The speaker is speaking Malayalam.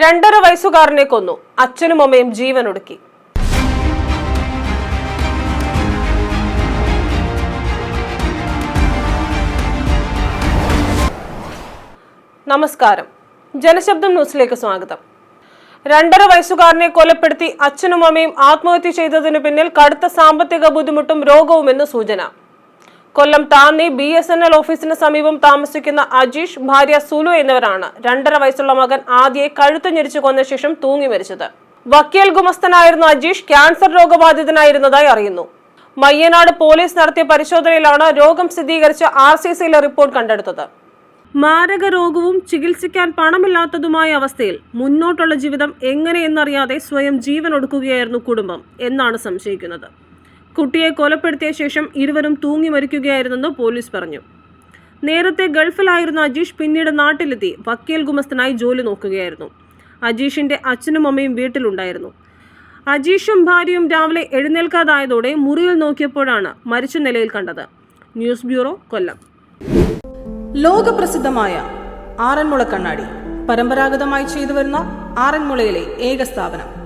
രണ്ടര വയസ്സുകാരനെ കൊന്നു. അച്ഛനും അമ്മയും ജീവനൊടുക്കി. നമസ്കാരം. ജനശബ്ദം ന്യൂസിലേക്ക് സ്വാഗതം. രണ്ടര വയസ്സുകാരനെ കൊലപ്പെടുത്തി അച്ഛനും അമ്മയും ആത്മഹത്യ ചെയ്തതിനു പിന്നിൽ കടുത്ത സാമ്പത്തിക ബുദ്ധിമുട്ടും രോഗവുമെന്ന് സൂചന. Kollam Thanni B S N L ഓഫീസിന് സമീപം താമസിക്കുന്ന അജീഷ് ഭാര്യ സുലു എന്നിവരാണ് രണ്ടര വയസ്സുള്ള മകൻ ആദ്യയെ കഴുത്തു ഞെരിച്ചു കൊന്ന ശേഷം തൂങ്ങി മരിച്ചത്. വക്കീൽ ഗുമസ്തനായിരുന്ന അജീഷ് ക്യാൻസർ രോഗബാധിതനായിരുന്നതായി അറിയുന്നു. മയ്യനാട് പോലീസ് നടത്തിയ പരിശോധനയിലാണ് രോഗം സ്ഥിരീകരിച്ച ആർ സി സിയിലെ റിപ്പോർട്ട് കണ്ടെടുത്തത്. മാരക രോഗവും ചികിത്സിക്കാൻ പണമില്ലാത്തതുമായ അവസ്ഥയിൽ മുന്നോട്ടുള്ള ജീവിതം എങ്ങനെയെന്നറിയാതെ സ്വയം ജീവൻ ഒടുക്കുകയായിരുന്നു കുടുംബം എന്നാണ് സംശയിക്കുന്നത്. കുട്ടിയെ കൊലപ്പെടുത്തിയ ശേഷം ഇരുവരും തൂങ്ങി മരിക്കുകയായിരുന്നെന്ന് പോലീസ് പറഞ്ഞു. നേരത്തെ ഗൾഫിലായിരുന്ന അജീഷ് പിന്നീട് നാട്ടിലെത്തി വക്കീൽ ഗുമസ്തനായി ജോലി നോക്കുകയായിരുന്നു. അജീഷിന്റെ അച്ഛനും അമ്മയും വീട്ടിലുണ്ടായിരുന്നു. അജീഷും ഭാര്യയും രാവിലെ എഴുന്നേൽക്കാതായതോടെ മുറിയിൽ നോക്കിയപ്പോഴാണ് മരിച്ച നിലയിൽ കണ്ടത്. News bureau Kollam. ലോകപ്രസിദ്ധമായ ആറന്മുള കണ്ണാടി പരമ്പരാഗതമായി ചെയ്തു വരുന്ന ആറന്മുളയിലെ ഏക സ്ഥാപനം.